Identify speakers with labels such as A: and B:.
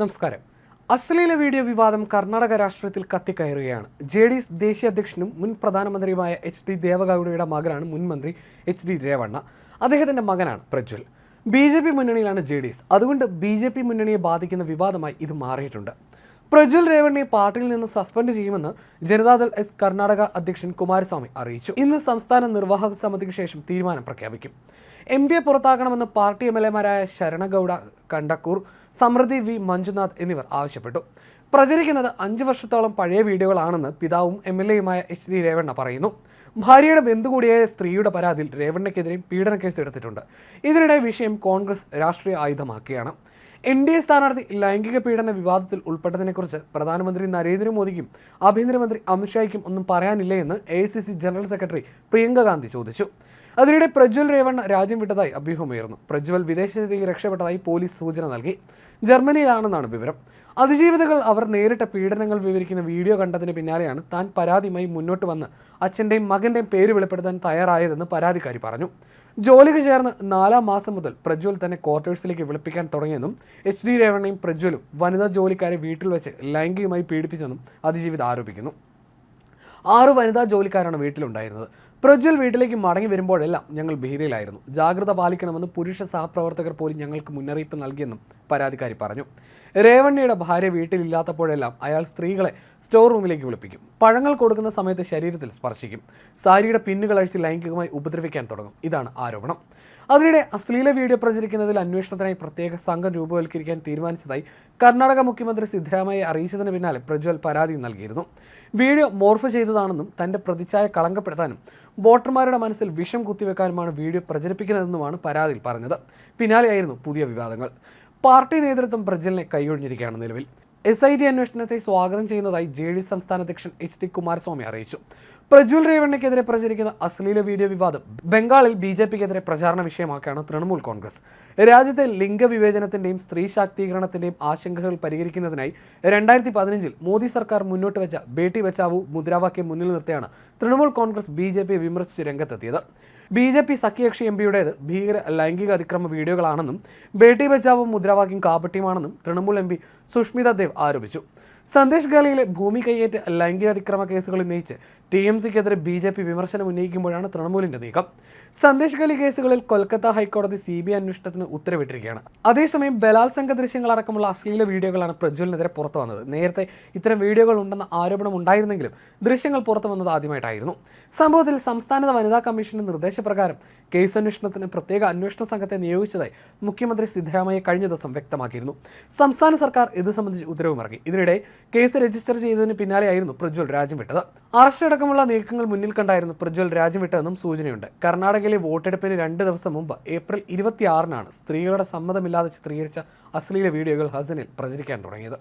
A: നമസ്കാരം. അശ്ലീല വീഡിയോ വിവാദം കർണാടക രാഷ്ട്രീയത്തിൽ കത്തിക്കയറുകയാണ്. ജെ ഡി എസ് ദേശീയ അധ്യക്ഷനും മുൻ പ്രധാനമന്ത്രിയുമായ എച്ച് ഡി ദേവഗൌഡയുടെ മകനാണ് മുൻ മന്ത്രി എച്ച് ഡി രേവണ്ണ. അദ്ദേഹത്തിന്റെ മകനാണ് പ്രജ്വൽ. ബി ജെ പി മുന്നണിയിലാണ് ജെ ഡി എസ് അതുകൊണ്ട് ബി ജെ പി മുന്നണിയെ ബാധിക്കുന്ന വിവാദമായി ഇത് മാറിയിട്ടുണ്ട്. പ്രജ്വൽ രേവണ്ണയെ പാർട്ടിയിൽ നിന്ന് സസ്പെൻഡ് ചെയ്യുമെന്ന് ജനതാദൾ എസ് കർണാടക അധ്യക്ഷൻ കുമാരസ്വാമി അറിയിച്ചു. ഇന്ന് സംസ്ഥാന നിർവാഹക സമിതിക്ക് ശേഷം തീരുമാനം പ്രഖ്യാപിക്കും. എം പിയെ പുറത്താക്കണമെന്ന് പാർട്ടി എം എൽ എമാരായ ശരണഗൌഡ കണ്ടക്കൂർ സമൃദ്ധി വി. മഞ്ജുനാഥ് എന്നിവർ ആവശ്യപ്പെട്ടു. പ്രചരിക്കുന്നത് അഞ്ചു വർഷത്തോളം പഴയ വീഡിയോകളാണെന്ന് പിതാവും എം എൽ എയുമായ എച്ച് ഡി രേവണ്ണ പറയുന്നു. ഭാര്യയുടെ ബന്ധു കൂടിയായ സ്ത്രീയുടെ പരാതിയിൽ രേവണ്ണയ്ക്കെതിരെയും പീഡന കേസ് എടുത്തിട്ടുണ്ട്. ഇതിനിടെ വിഷയം കോൺഗ്രസ് രാഷ്ട്രീയ ആയുധമാക്കുകയാണ് എൻ ഡി എ സ്ഥാനാർത്ഥി ലൈംഗിക പീഡന വിവാദത്തിൽ ഉൾപ്പെട്ടതിനെക്കുറിച്ച് പ്രധാനമന്ത്രി നരേന്ദ്രമോദിക്കും ആഭ്യന്തരമന്ത്രി അമിത്ഷായ്ക്കും ഒന്നും പറയാനില്ലേ എന്ന് A general secretary Priyanka Gandhi ചോദിച്ചു. അതിനിടെ പ്രജ്വൽ രേവണ്ണ രാജ്യം വിട്ടതായി അഭ്യൂഹമുയർന്നു പ്രജ്വൽ വിദേശത്തേക്ക് രക്ഷപ്പെട്ടതായി പോലീസ് സൂചന നൽകി. ജർമ്മനിയിലാണെന്നാണ് വിവരം. അതിജീവിതകൾ അവർ നേരിട്ട പീഡനങ്ങൾ വിവരിക്കുന്ന വീഡിയോ കണ്ടതിന് പിന്നാലെയാണ് താൻ പരാതിയുമായി മുന്നോട്ട് വന്ന് അച്ഛന്റെയും മകന്റെയും പേര് വെളിപ്പെടുത്താൻ തയ്യാറായതെന്ന് പരാതിക്കാരി പറഞ്ഞു. ജോലിക്ക് ചേർന്ന് നാലാം മാസം മുതൽ പ്രജ്വൽ തന്നെ ക്വാർട്ടേഴ്സിലേക്ക് വിളിപ്പിക്കാൻ തുടങ്ങിയെന്നും എച്ച് ഡി രേവണ്ണയും പ്രജ്വലും വനിതാ ജോലിക്കാരെ വീട്ടിൽ വെച്ച് ലൈംഗികമായി പീഡിപ്പിച്ചെന്നും അതിജീവിത ആരോപിക്കുന്നു. ആറ് വനിതാ ജോലിക്കാരാണ് വീട്ടിലുണ്ടായിരുന്നത്. പ്രജ്വൽ വീട്ടിലേക്ക് മടങ്ങി വരുമ്പോഴെല്ലാം ഞങ്ങൾ ഭീതിയിലായിരുന്നു. ജാഗ്രത പാലിക്കണമെന്ന് പുരുഷ സഹപ്രവർത്തകർ പോലും ഞങ്ങൾക്ക് മുന്നറിയിപ്പ് നൽകിയെന്നും പരാതിക്കാരി പറഞ്ഞു. രേവണ്ണിയുടെ ഭാര്യ വീട്ടിലില്ലാത്തപ്പോഴെല്ലാം അയാൾ സ്ത്രീകളെ സ്റ്റോർ റൂമിലേക്ക് വിളിപ്പിക്കും. പഴങ്ങൾ കൊടുക്കുന്ന സമയത്ത് ശരീരത്തിൽ സ്പർശിക്കും. സാരിയുടെ പിന്നുകൾ അഴിച്ച് ലൈംഗികമായി ഉപദ്രവിക്കാൻ തുടങ്ങും. ഇതാണ് ആരോപണം. അതിനിടെ അശ്ലീല വീഡിയോ പ്രചരിക്കുന്നതിൽ അന്വേഷണത്തിനായി പ്രത്യേക സംഘം രൂപവൽക്കരിക്കാൻ തീരുമാനിച്ചതായി കർണാടക മുഖ്യമന്ത്രി സിദ്ധരാമയ്യെ അറിയിച്ചതിന് പിന്നാലെ പ്രജ്വൽ പരാതി നൽകിയിരുന്നു. വീഡിയോ മോർഫ് ചെയ്തതാണെന്നും തന്റെ പ്രതിച്ഛായ കളങ്കപ്പെടുത്താനും വോട്ടർമാരുടെ മനസ്സിൽ വിഷം കുത്തിവെക്കാനുമാണ് വീഡിയോ പ്രചരിപ്പിക്കുന്നതെന്നുമാണ് പരാതിയിൽ പറഞ്ഞത്. പിന്നാലെയായിരുന്നു പുതിയ വിവാദങ്ങൾ. പാർട്ടി നേതൃത്വം പ്രജ്വലിനെ കൈയൊഴിഞ്ഞിരിക്കുകയാണ് നിലവിൽ. എസ് ഐ ഡി അന്വേഷണത്തെ സ്വാഗതം ചെയ്യുന്നതായി ജെ ഡി സംസ്ഥാന അധ്യക്ഷൻ എച്ച് ഡി കുമാരസ്വാമി അറിയിച്ചു. പ്രജ്വൽ രേവണ്ണയ്ക്കെതിരെ പ്രചരിക്കുന്ന അശ്ലീല വീഡിയോ വിവാദം ബംഗാളിൽ ബി ജെ പിക്കെതിരെ പ്രചാരണ വിഷയമാക്കുകയാണ് തൃണമൂൽ കോൺഗ്രസ്. രാജ്യത്തെ ലിംഗവിവേചനത്തിന്റെയും സ്ത്രീ ശാക്തീകരണത്തിന്റെയും ആശങ്കകൾ പരിഹരിക്കുന്നതിനായി രണ്ടായിരത്തി പതിനഞ്ചിൽ മോദി സർക്കാർ മുന്നോട്ട് വെച്ച ബേട്ടി ബച്ചാവു മുദ്രാവാക്യം മുന്നിൽ നിർത്തിയാണ് തൃണമൂൽ കോൺഗ്രസ് ബി ജെ പിയെ വിമർശിച്ച് രംഗത്തെത്തിയത്. ബി ജെ പി സഖ്യകക്ഷി എം പിയുടേത് ഭീകര ലൈംഗിക അതിക്രമ വീഡിയോകളാണെന്നും ബേട്ടി ബച്ചാവു മുദ്രാവാക്യം കാപട്യമാണെന്നും തൃണമൂൽ എം പി സുഷ്മിത ദേവ് ആരോപിച്ചു. സന്ദേശ് ഗാലയിലെ ഭൂമി കയ്യേറ്റ ലൈംഗിക അതിക്രമ കേസുകൾ ഉന്നയിച്ച് ടി എം സിക്കെതിരെ ബി ജെ പി വിമർശനം ഉന്നയിക്കുമ്പോഴാണ് തൃണമൂലിന്റെ നീക്കം. സന്ദേശ് ഗാലി കേസുകളിൽ കൊൽക്കത്ത ഹൈക്കോടതി സി ബി ഐ അന്വേഷണത്തിന് ഉത്തരവിട്ടിരിക്കുകയാണ്. അതേസമയം ബലാത്സംഗ ദൃശ്യങ്ങൾ അടക്കമുള്ള അശ്ലീല വീഡിയോകളാണ് പ്രജ്വലിനെതിരെ പുറത്തു വന്നത്. നേരത്തെ ഇത്തരം വീഡിയോകൾ ഉണ്ടെന്ന ആരോപണം ഉണ്ടായിരുന്നെങ്കിലും ദൃശ്യങ്ങൾ പുറത്തു വന്നത് ആദ്യമായിട്ടായിരുന്നു. സംഭവത്തിൽ സംസ്ഥാന വനിതാ കമ്മീഷന്റെ നിർദ്ദേശപ്രകാരം കേസ് അന്വേഷണത്തിന് പ്രത്യേക അന്വേഷണ സംഘത്തെ നിയോഗിച്ചതായി മുഖ്യമന്ത്രി സിദ്ധരാമയ്യ കഴിഞ്ഞ ദിവസം വ്യക്തമാക്കിയിരുന്നു. സംസ്ഥാന സർക്കാർ ഇത് സംബന്ധിച്ച് ഉത്തരവുമിറങ്ങി ഇതിനിടെ കേസ് രജിസ്റ്റർ ചെയ്തതിന് പിന്നാലെയായിരുന്നു പ്രജ്വൽ രാജ്യം വിട്ടത്. അറസ്റ്റ് അടക്കമുള്ള നീക്കങ്ങൾ മുന്നിൽ കണ്ടായിരുന്നു പ്രജ്വൽ രാജ്യം വിട്ടതെന്നും സൂചനയുണ്ട്. കർണാടകയിലെ വോട്ടെടുപ്പിന് രണ്ട് ദിവസം മുമ്പ് ഏപ്രിൽ ഇരുപത്തിയാറിനാണ് സ്ത്രീകളുടെ സമ്മതമില്ലാതെ ചിത്രീകരിച്ച അശ്ലീല വീഡിയോകൾ ഹസനിൽ പ്രചരിക്കാൻ തുടങ്ങിയത്.